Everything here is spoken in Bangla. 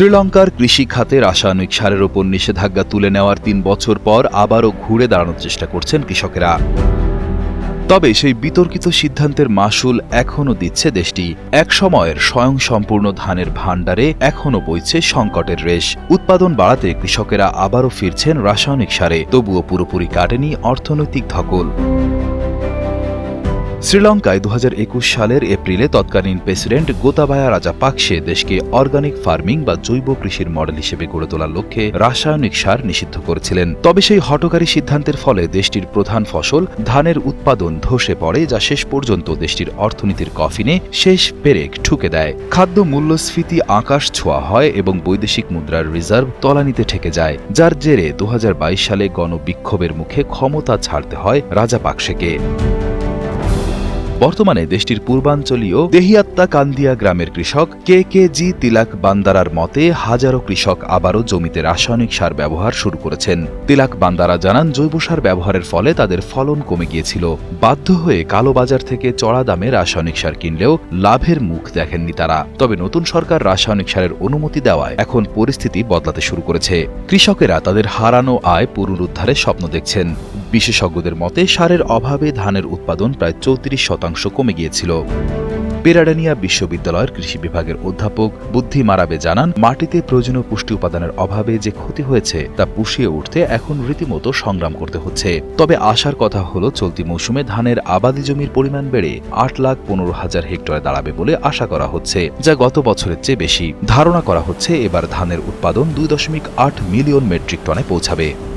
শ্রীলঙ্কার কৃষি খাতে রাসায়নিক সারের ওপর নিষেধাজ্ঞা তুলে নেওয়ার তিন বছর পর আবারও ঘুরে দাঁড়ানোর চেষ্টা করছেন কৃষকেরা। তবে সেই বিতর্কিত সিদ্ধান্তের মাসুল এখনও দিচ্ছে দেশটি। এক সময়ের স্বয়ংসম্পূর্ণ ধানের ভাণ্ডারে এখনও বইছে সংকটের রেশ। উৎপাদন বাড়াতে কৃষকেরা আবারও ফিরছেন রাসায়নিক সারে, তবুও পুরোপুরি কাটেনি অর্থনৈতিক ধকল। শ্রীলঙ্কায় দু হাজার একুশ সালের এপ্রিলে তৎকালীন প্রেসিডেন্ট গোতাবায়া রাজা পাকসে দেশকে অর্গানিক ফার্মিং বা জৈব কৃষির মডেল হিসেবে গড়ে তোলার লক্ষ্যে রাসায়নিক সার নিষিদ্ধ করেছিলেন। তবে সেই হটকারী সিদ্ধান্তের ফলে দেশটির প্রধান ফসল ধানের উৎপাদন ধসে পড়ে, যা শেষ পর্যন্ত দেশটির অর্থনীতির কফিনে শেষ পেরেক ঠুকে দেয়। খাদ্য মূল্যস্ফীতি আকাশ ছোঁয়া হয় এবং বৈদেশিক মুদ্রার রিজার্ভ তলানিতে ঠেকে যায়, যার জেরে দুহাজার বাইশ সালে গণবিক্ষোভের মুখে ক্ষমতা ছাড়তে হয় রাজা পাকসেকে। বর্তমানে দেশটির পূর্বাঞ্চলীয় দেহিয়াত্তা কান্দিয়া গ্রামের কৃষক কে কে জি তিলাক বান্দারার মতে হাজারো কৃষক আবারও জমিতে রাসায়নিক সার ব্যবহার শুরু করেছেন। তিলাক বান্দারা জানান, জৈব সার ব্যবহারের ফলে তাদের ফলন কমে গিয়েছিল। বাধ্য হয়ে কালোবাজার থেকে চড়া দামে রাসায়নিক সার কিনলেও লাভের মুখ দেখেননি তারা। তবে নতুন সরকার রাসায়নিক সারের অনুমতি দেওয়ায় এখন পরিস্থিতি বদলাতে শুরু করেছে। কৃষকেরা তাদের হারানো আয় পুনরুদ্ধারের স্বপ্ন দেখছেন। বিশেষজ্ঞদের মতে, সারের অভাবে ধানের উৎপাদন প্রায় চৌত্রিশ শতাংশ কমে গিয়েছিল। পেরাডানিয়া বিশ্ববিদ্যালয়ের কৃষি বিভাগের অধ্যাপক বুদ্ধি মারাবে জানান, মাটিতে প্রয়োজনীয় পুষ্টি উপাদানের অভাবে যে ক্ষতি হয়েছে, তা পুষিয়ে উঠতে এখন রীতিমতো সংগ্রাম করতে হচ্ছে। তবে আশার কথা হলো, চলতি মৌসুমে ধানের আবাদি জমির পরিমাণ বেড়ে আট লাখ পনেরো হাজার হেক্টরে দাঁড়াবে বলে আশা করা হচ্ছে, যা গত বছরের চেয়ে বেশি। ধারণা করা হচ্ছে, এবার ধানের উৎপাদন দুই দশমিক আট মিলিয়ন মেট্রিক টনে পৌঁছাবে।